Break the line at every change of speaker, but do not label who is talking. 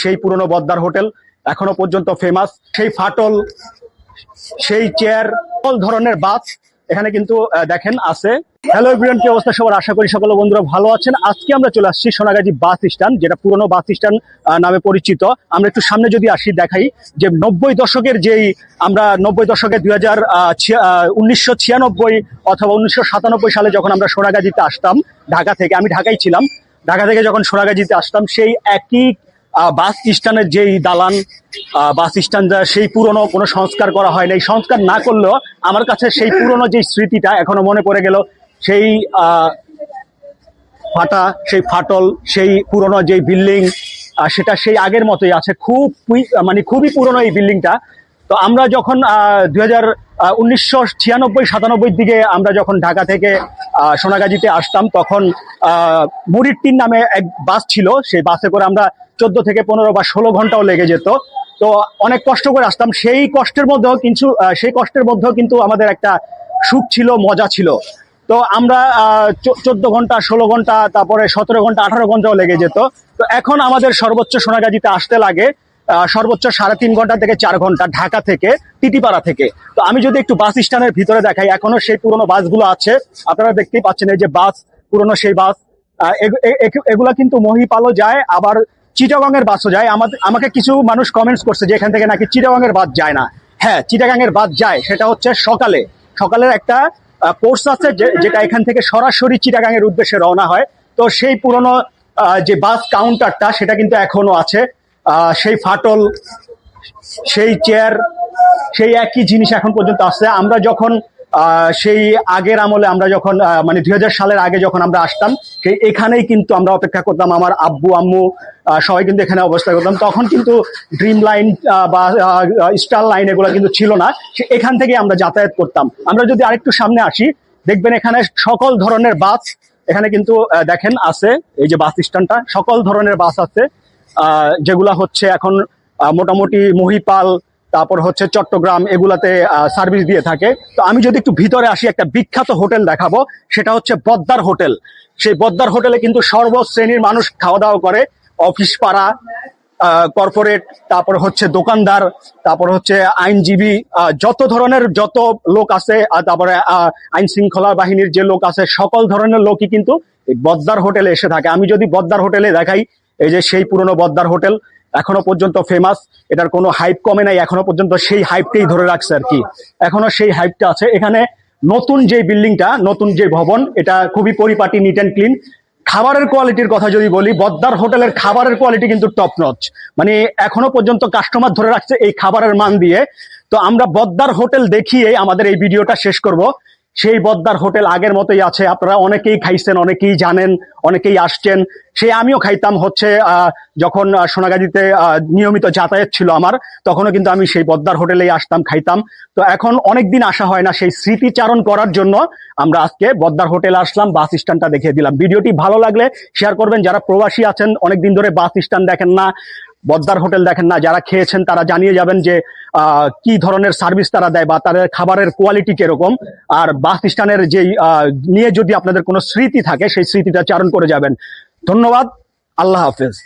সেই পুরনো বদ্দার হোটেল, এখনও পর্যন্ত ফেমাস সেই ফাটল, সেই চেয়ার সকল ধরনের বাস এখানে কিন্তু দেখেন, আছে। হ্যালো এভরিওয়ান কি অবস্থা সবার? আশা করি সকল বন্ধুরা ভালো আছেন। আজকে আমরা চলে আসছি সোনাগাজী বাস স্ট্যান্ড, যেটা পুরনো বাস স্ট্যান্ড নামে পরিচিত। আমরা একটু সামনে যদি আসি, দেখাই যে নব্বই দশকের যেই আমরা নব্বই দশকে দুই হাজার উনিশশো ছিয়ানব্বই অথবা উনিশশো সাতানব্বই সালে যখন আমরা সোনাগাজীতে আসতাম, ঢাকা থেকে, আমি ঢাকায় ছিলাম। ঢাকা থেকে যখন সোনাগাজীতে আসতাম, সেই একই বাস স্ট্যান্ডের যেই দালান বাস স্ট্যান্ড সেই পুরনো কোনো সংস্কার করা হয় নাই। সংস্কার না করলেও আমার কাছে সেই পুরনো যে স্মৃতিটা এখনও মনে পড়ে গেল, সেই ফাটা, সেই ফাটল, সেই পুরনো যে বিল্ডিং সেটা সেই আগের মতোই আছে। খুব মানে খুবই পুরনো এই বিল্ডিংটা। তো আমরা যখন দুই হাজার উনিশশো ছিয়ানব্বই সাতানব্বই দিকে আমরা যখন ঢাকা থেকে সোনাগাজীতে আসতাম, তখন মুড়ির নামে এক বাস ছিল। সেই বাসে করে আমরা চোদ্দ থেকে পনেরো বা ষোলো ঘন্টাও লেগে যেত। তো অনেক কষ্ট করে আসতাম। সেই কষ্টের মধ্যেও কিন্তু সেই কষ্টের মধ্যেও কিন্তু আমাদের একটা সুখ ছিল, মজা ছিল। তো আমরা চোদ্দ ঘণ্টা, ষোলো ঘণ্টা, তারপরে সতেরো ঘণ্টা, আঠারো ঘন্টাও লেগে যেত। তো এখন আমাদের সর্বোচ্চ সোনাগাজীতে আসতে লাগে। সর্বোচ্চ সাড়ে তিন ঘণ্টা থেকে চার ঘণ্টা ঢাকা থেকে টিটিপাড়া থেকে। তো আমি যদি একটু বাস স্ট্যান্ডের ভিতরে দেখাই, এখনও সেই পুরনো বাসগুলো আছে। আপনারা দেখতেই পাচ্ছেন এই যে বাস, পুরনো সেই বাস। এগুলা কিন্তু মহিপালও যায়, আবার চিটাগং এর বাসও যায়। আমাদের আমাকে কিছু মানুষ কমেন্টস করছে যে এখান থেকে নাকি চিটাগং এর বাস যায় না। হ্যাঁ চিটাগাং এর বাস যায়, সেটা হচ্ছে সকালে। সকালের একটা কোর্স আছে যেটা এখান থেকে সরাসরি চিটাগাং এর উদ্দেশ্যে রওনা হয়। তো সেই পুরনো যে বাস কাউন্টারটা সেটা কিন্তু এখনও আছে। সেই ফাটল, সেই চেয়ার সেই একই জিনিস এখন পর্যন্ত আছে আমরা যখন সেই আগের আমলে আমরা যখন মানে দুই হাজার সালের আগে যখন আমরা আসতাম, সেই এখানেই কিন্তু আমরা অপেক্ষা করতাম, আমার আব্বু, আম্মু সবাই কিন্তু এখানে অবস্থা করতাম। তখন কিন্তু ড্রিম লাইন বা স্টার লাইন এগুলো কিন্তু ছিল না। সে এখান থেকে আমরা যাতায়াত করতাম। আমরা যদি আরেকটু সামনে আসি, দেখবেন এখানে সকল ধরনের বাস এখানে কিন্তু দেখেন, আছে। এই যে বাস স্ট্যান্ডটা, সকল ধরনের বাস আছে। যেগুলা হচ্ছে এখন মোটামুটি মহিপাল, তারপর হচ্ছে চট্টগ্রাম, এগুলাতে সার্ভিস দিয়ে থাকে। তো আমি যদি একটু ভিতরে আসি, একটা বিখ্যাত হোটেল দেখাবো, সেটা হচ্ছে বদ্দার হোটেল। সেই বদ্দার হোটেলে কিন্তু সর্বশ্রেণীর মানুষ খাওয়া দাওয়া করে। অফিস পাড়া কর্পোরেট তারপর হচ্ছে দোকানদার, তারপর হচ্ছে আইনজীবী যত ধরনের যত লোক আছে তারপরে আইন শৃঙ্খলা বাহিনীর যে লোক আছে, সকল ধরনের লোকই কিন্তু বদ্দার হোটেলে এসে থাকে। আমি যদি বদ্দার হোটেলে দেখাই এই যে সেই পুরনো বদ্দার হোটেল এখনও পর্যন্ত ফেমাস এটার কোনো হাইপ কমে নাই, এখনও পর্যন্ত সেই হাইপটাই ধরে রাখছে আর কি। এখনও সেই হাইপটা আছে। এখানে নতুন যে বিল্ডিংটা নতুন যে ভবন, এটা খুবই পরিপাটি নিট অ্যান্ড ক্লিন খাবারের কোয়ালিটির কথা যদি বলি, বদ্দার হোটেলের খাবারের কোয়ালিটি কিন্তু টপ নচ মানে এখনও পর্যন্ত কাস্টমার ধরে রাখছে এই খাবারের মান দিয়ে। তো আমরা বদ্দার হোটেল দেখিয়ে আমাদের এই ভিডিওটা শেষ করব। সেই বদ্দার হোটেল আগের মতোই আছে। আপনারা অনেকেই খাইছেন, অনেকেই জানেন, অনেকেই আসছেন। সেই আমিও খাইতাম হচ্ছে যখন সোনাগাজীতে নিয়মিত যাতায়াত ছিল আমার, তখনও কিন্তু আমি সেই বদ্দার হোটেলেই আসতাম, খাইতাম। তো এখন অনেক দিন আসা হয় না, সেই স্মৃতিচারণ করার জন্য আমরা আজকে বদ্দার হোটেলে আসলাম, বাস স্ট্যান্ডটা দেখিয়ে দিলাম। ভিডিওটি ভালো লাগলে শেয়ার করবেন। যারা প্রবাসী আছেন, অনেকদিন ধরে বাস স্ট্যান্ড দেখেন না বদ্দার হোটেল দেখেন না, যারা খেয়েছেন তারা জানিয়ে যাবেন যে কি ধরনের সার্ভিস তারা দেয় বা তাদের খাবারের কোয়ালিটি কীরকম। আর বাস স্ট্যান্ডের যেই নিয়ে যদি আপনাদের কোনো স্মৃতি থাকে, সেই স্মৃতিটা চারণ করে যাবেন। ধন্যবাদ, আল্লাহ হাফেজ।